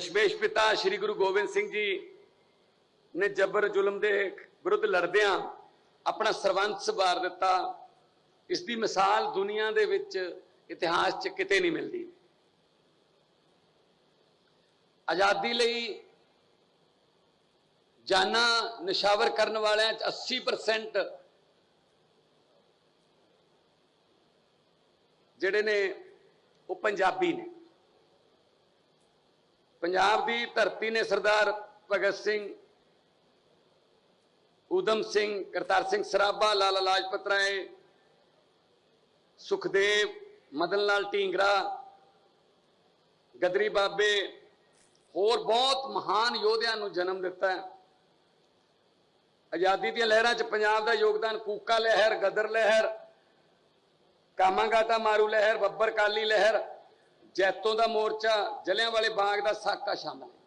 ਦਸ਼ਮੇਸ਼ ਪਿਤਾ ਸ੍ਰੀ ਗੁਰੂ ਗੋਬਿੰਦ ਸਿੰਘ ਜੀ ਨੇ ਜਬਰ ਜ਼ੁਲਮ ਦੇ ਵਿਰੁੱਧ ਲੜਦਿਆਂ ਆਪਣਾ ਸਰਵੰਸ ਵਾਰ ਦਿੱਤਾ। ਇਸ ਦੀ ਮਿਸਾਲ ਦੁਨੀਆ ਦੇ ਵਿੱਚ ਇਤਿਹਾਸ 'ਚ ਕਿਤੇ ਨਹੀਂ ਮਿਲਦੀ। ਆਜ਼ਾਦੀ ਲਈ ਜਾਨਾਂ ਨਿਸ਼ਾਵਰ ਕਰਨ ਵਾਲਿਆਂ 'ਚ 80% ਜਿਹੜੇ ਨੇ ਉਹ ਪੰਜਾਬੀ ਨੇ। ਪੰਜਾਬ ਦੀ ਧਰਤੀ ਨੇ ਸਰਦਾਰ ਭਗਤ ਸਿੰਘ, ਊਧਮ ਸਿੰਘ, ਕਰਤਾਰ ਸਿੰਘ ਸਰਾਭਾ, ਲਾਲਾ ਲਾਜਪਤ ਰਾਏ, ਸੁਖਦੇਵ ਮਦਨ ਲਾਲ ਢੀਂਗਰਾ, ਗਦਰੀ ਬਾਬੇ, ਹੋਰ ਬਹੁਤ ਮਹਾਨ ਯੋਧਿਆਂ ਨੂੰ ਜਨਮ ਦਿੱਤਾ ਹੈ। ਆਜ਼ਾਦੀ ਦੀਆਂ ਲਹਿਰਾਂ 'ਚ ਪੰਜਾਬ ਦਾ ਯੋਗਦਾਨ ਕੂਕਾ ਲਹਿਰ, ਗਦਰ ਲਹਿਰ ਕਾਮਾਂਗਾਟਾ ਮਾਰੂ ਲਹਿਰ ਬੱਬਰ ਕਾਲੀ ਲਹਿਰ ਜੈਤੋਂ ਦਾ ਮੋਰਚਾ ਜਲਿਆਂ ਵਾਲੇ ਬਾਗ ਦਾ ਸਾਕਾ ਸ਼ਾਮਲ ਹੈ।